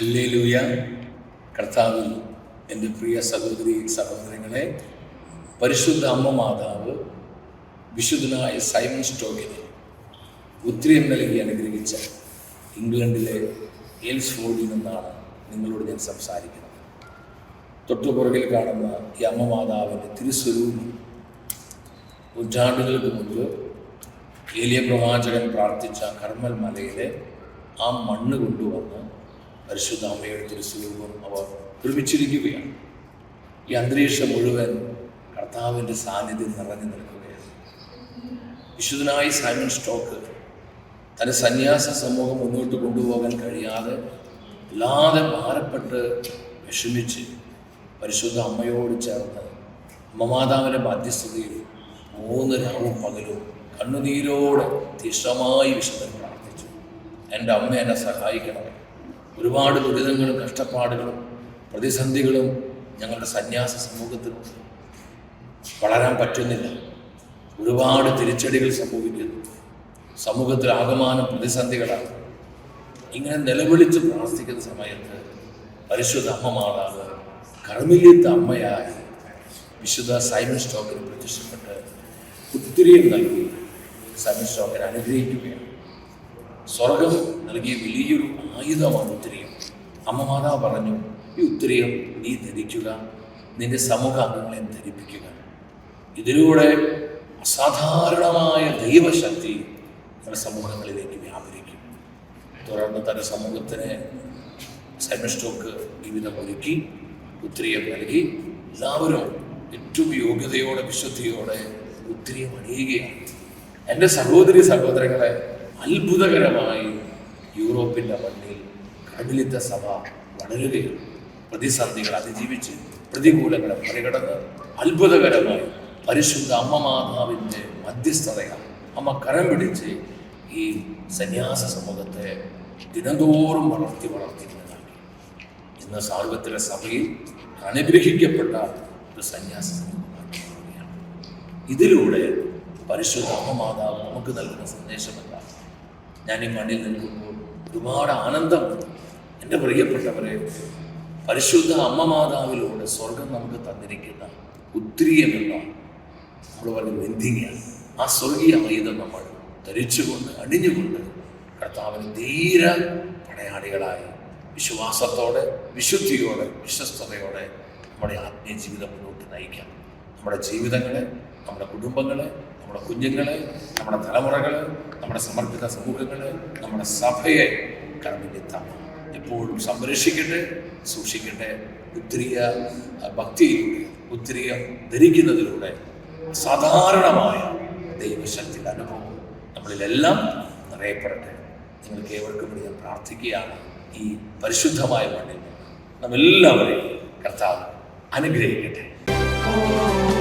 Hallelujah. കർത്താവിൽ എന്റെ പ്രിയ സഹോദരി സഹോദരങ്ങളെ പരിശുദ്ധ അമ്മ മാതാവ് വിശുദ്ധനായ സൈമൺ സ്റ്റോക്കിനെ ഉത്തരം നൽകി അനുഗ്രഹിച്ച ഇംഗ്ലണ്ടിലെ എൽസ്ഫോർഡിൽ നിന്നാണ് നിങ്ങളോട് ഞാൻ സംസാരിക്കുന്നത്. തൊട്ടുപുറകിൽ കാണുന്ന ഈ അമ്മ മാതാവിന്റെ തിരുസ്വരൂപം. നൂറ്റാണ്ടുകൾക്ക് മുൻപ് ഏലിയ പ്രവാചകൻ പ്രാർത്ഥിച്ച കർമ്മൽ മലയിലെ ആ മണ്ണ് കൊണ്ടുവന്ന് പരിശുദ്ധ അമ്മയുടെ തിരുസ്വരൂപം അവർ ഒരുമിച്ചിരിക്കുകയാണ്. ഈ അന്തരീക്ഷം മുഴുവൻ കർത്താവിന്റെ സാന്നിധ്യം നിറഞ്ഞു നിൽക്കുകയാണ്. വിശുദ്ധനായി സൈമൺ സ്റ്റോക്ക് തന്റെ സന്യാസ സമൂഹം മുന്നോട്ട് കൊണ്ടുപോകാൻ കഴിയാതെ വല്ലാതെ ഭാരപ്പെട്ട് വിഷമിച്ച് പരിശുദ്ധ അമ്മയോട് ചേർന്ന് അമ്മമാതാവിന്റെ മധ്യസ്ഥതയിൽ മൂന്ന് രാവും പകലും കണ്ണുനീരോടെ തീഷ്ണമായി വിശുദ്ധൻ പ്രാർത്ഥിച്ചു. എന്റെ അമ്മ എന്നെ സഹായിക്കണം ഒരുപാട് ദുരിതങ്ങളും കഷ്ടപ്പാടുകളും പ്രതിസന്ധികളും ഞങ്ങളുടെ സന്യാസ സമൂഹത്തിനുണ്ട് വളരാൻ പറ്റുന്നില്ല. ഒരുപാട് തിരിച്ചടികൾ സംഭവിക്കുന്നു. സമൂഹത്തിൽ ആകമാനം പ്രതിസന്ധികളാണ്. ഇങ്ങനെ നിലവിളിച്ച് പ്രാർത്ഥിക്കുന്ന സമയത്ത് പരിശുദ്ധ അമ്മ മാതാവ് കർമ്മിലിത്ത അമ്മയായി വിശുദ്ധ സൈമൺ സ്റ്റോക്കിന് പ്രത്യക്ഷപ്പെട്ട് ഒത്തിരിയും നൽകി. സൈമൺ സ്റ്റോക്കിനെ അനുഗ്രഹിക്കുകയാണ്. സ്വർഗം നൽകിയ വലിയൊരു ആയുധമാണ് ഉത്തരീയം അമ്മ മാതാവ് പറഞ്ഞു ഈ ഉത്തരീയം നീ ധരിക്കുക നിന്റെ സമൂഹ അംഗങ്ങളെ ധരിപ്പിക്കുക. ഇതിലൂടെ അസാധാരണമായ ദൈവശക്തി തന്റെ സമൂഹങ്ങളിലേക്ക് വ്യാപരിക്കും. തുടർന്ന് തന്റെ സമൂഹത്തിന് സെമിസ്റ്റോക്ക് ജീവിതം ഒരുക്കി ഉത്തരീയം നൽകി. എല്ലാവരും ഏറ്റവും യോഗ്യതയോടെ വിശുദ്ധിയോടെ ഉത്തരീയം അണിയുകയാണ്. എന്റെ സഹോദരി സഹോദരങ്ങളെ അത്ഭുതകരമായി യൂറോപ്പിന്റെ മണ്ണിൽ കടലിത്ത സഭ വളരുകയും പ്രതിസന്ധികൾ അതിജീവിച്ച് പ്രതികൂലങ്ങളെ മറികടന്ന് അത്ഭുതകരമായി പരിശുദ്ധ അമ്മ മാതാവിന്റെ മധ്യസ്ഥതയാണ് അമ്മ കരം പിടിച്ച് ഈ സന്യാസ സമൂഹത്തെ ദിനംതോറും വളർത്തി വളർത്തി ഇന്ന് സാർവത്രിക സഭയിൽ അനുഗ്രഹിക്കപ്പെട്ട ഒരു സന്യാസ സമൂഹമാക്കി ഇതിലൂടെ പരിശുദ്ധ അമ്മ മാതാവ് നമുക്ക് നൽകുന്ന സന്ദേശമല്ല ഞാൻ ഈ മണ്ണിൽ നിൽക്കുമ്പോൾ ഒരുപാട് ആനന്ദം എന്റെ പ്രിയപ്പെട്ടവരെ പരിശുദ്ധ അമ്മമാതാവിലൂടെ സ്വർഗം നമുക്ക് തന്നിരിക്കുന്ന ഉത്തിരിയമെന്ന നമ്മൾ പറഞ്ഞ ബന്ധിങ്ങയാണ് ആ സ്വർഗീയ ആയുധം നമ്മൾ ധരിച്ചുകൊണ്ട് അണിഞ്ഞുകൊണ്ട് കർത്താവിന് ധീര പടയാളികളായി വിശ്വാസത്തോടെ വിശുദ്ധിയോടെ വിശ്വസ്തതയോടെ നമ്മുടെ ആത്മീയ ജീവിതം മുന്നോട്ട് നയിക്കാം. നമ്മുടെ ജീവിതങ്ങളെ നമ്മുടെ കുടുംബങ്ങളെ നമ്മുടെ കുഞ്ഞുങ്ങളെ നമ്മുടെ തലമുറകൾ നമ്മുടെ സമർപ്പിത സമൂഹങ്ങൾ നമ്മുടെ സഭയെ കർമ്മിനിത്താം എപ്പോഴും സംരക്ഷിക്കട്ടെ സൂക്ഷിക്കട്ടെ ഉത്തിരിയ ഭക്തിയിലൂടെ ഉത്തിരിയ ധരിക്കുന്നതിലൂടെ സാധാരണമായ ദൈവശക്തിയുടെ അനുഭവം നമ്മളിലെല്ലാം നിറയപ്പെടട്ടെ. നിങ്ങൾക്ക് ഏവർക്കും വേണ്ടി ഞാൻ പ്രാർത്ഥിക്കുകയാണ് ഈ പരിശുദ്ധമായ മണ്ണിൽ. നമ്മെല്ലാവരെയും കർത്താവ് അനുഗ്രഹിക്കട്ടെ. oh.